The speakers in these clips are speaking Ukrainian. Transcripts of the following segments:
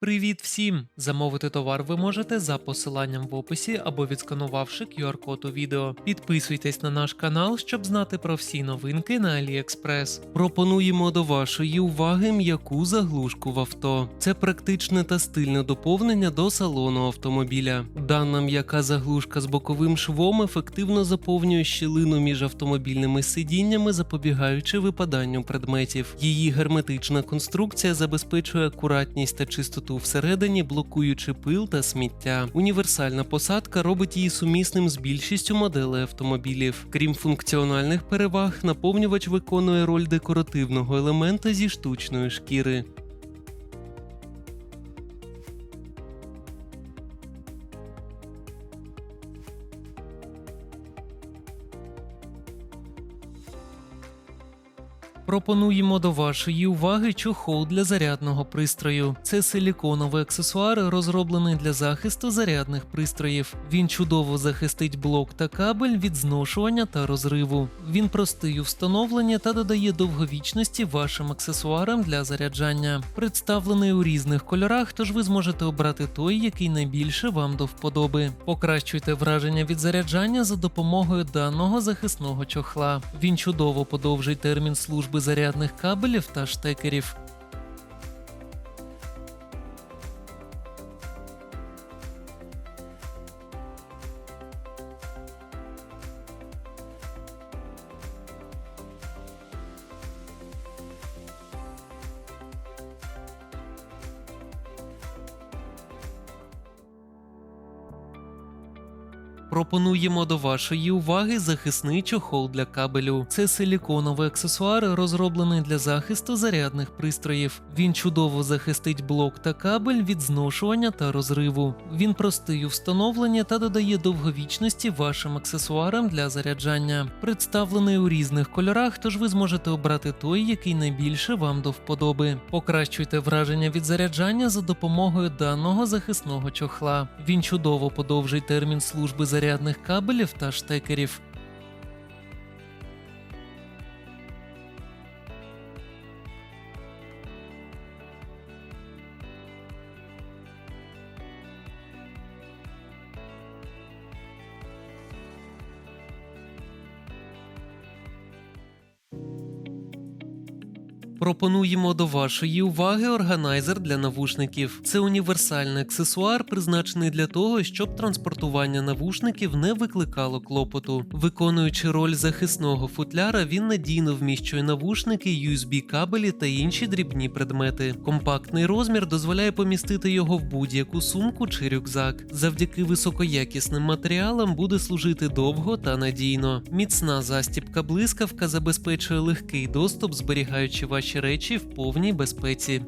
Привіт всім! Замовити товар ви можете за посиланням в описі або відсканувавши QR-код у відео. Підписуйтесь на наш канал, щоб знати про всі новинки на AliExpress. Пропонуємо до вашої уваги м'яку заглушку в авто. Це практичне та стильне доповнення до салону автомобіля. Дана м'яка заглушка з боковим швом ефективно заповнює щілину між автомобільними сидіннями, запобігаючи випаданню предметів. Її герметична конструкція забезпечує акуратність та чистоту всередині, блокуючи пил та сміття. Універсальна посадка робить її сумісним з більшістю моделей автомобілів. Крім функціональних переваг, наповнювач виконує роль декоративного елемента зі штучної шкіри. Пропонуємо до вашої уваги чохол для зарядного пристрою. Це силіконовий аксесуар, розроблений для захисту зарядних пристроїв. Він чудово захистить блок та кабель від зношування та розриву. Він простий у встановленні та додає довговічності вашим аксесуарам для заряджання. Представлений у різних кольорах, тож ви зможете обрати той, який найбільше вам до вподоби. Покращуйте враження від заряджання за допомогою даного захисного чохла. Він чудово подовжить термін служби зарядних кабелів та штекерів. Пропонуємо до вашої уваги захисний чохол для кабелю. Це силіконовий аксесуар, розроблений для захисту зарядних пристроїв. Він чудово захистить блок та кабель від зношування та розриву. Він простий у встановленні та додає довговічності вашим аксесуарам для заряджання. Представлений у різних кольорах, тож ви зможете обрати той, який найбільше вам до вподоби. Покращуйте враження від заряджання за допомогою даного захисного чохла. Він чудово подовжить термін служби зарядних кабелів та штекерів. Пропонуємо до вашої уваги органайзер для навушників. Це універсальний аксесуар, призначений для того, щоб транспортування навушників не викликало клопоту. Виконуючи роль захисного футляра, він надійно вміщує навушники, USB-кабелі та інші дрібні предмети. Компактний розмір дозволяє помістити його в будь-яку сумку чи рюкзак. Завдяки високоякісним матеріалам буде служити довго та надійно. Міцна застібка блискавка забезпечує легкий доступ, зберігаючи ваші речі в повній безпеці.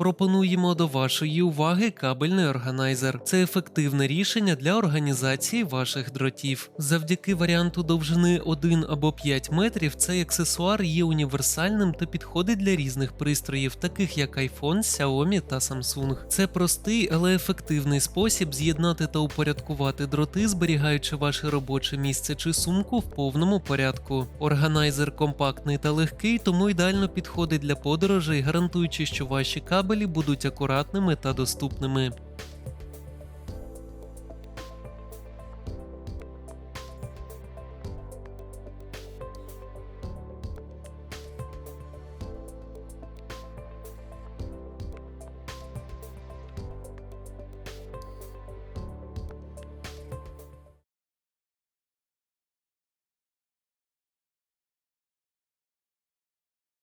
Пропонуємо до вашої уваги кабельний органайзер. Це ефективне рішення для організації ваших дротів. Завдяки варіанту довжини 1 або 5 метрів цей аксесуар є універсальним та підходить для різних пристроїв, таких як iPhone, Xiaomi та Samsung. Це простий, але ефективний спосіб з'єднати та упорядкувати дроти, зберігаючи ваше робоче місце чи сумку в повному порядку. Органайзер компактний та легкий, тому ідеально підходить для подорожей, гарантуючи, що ваші кабелі будуть акуратними та доступними.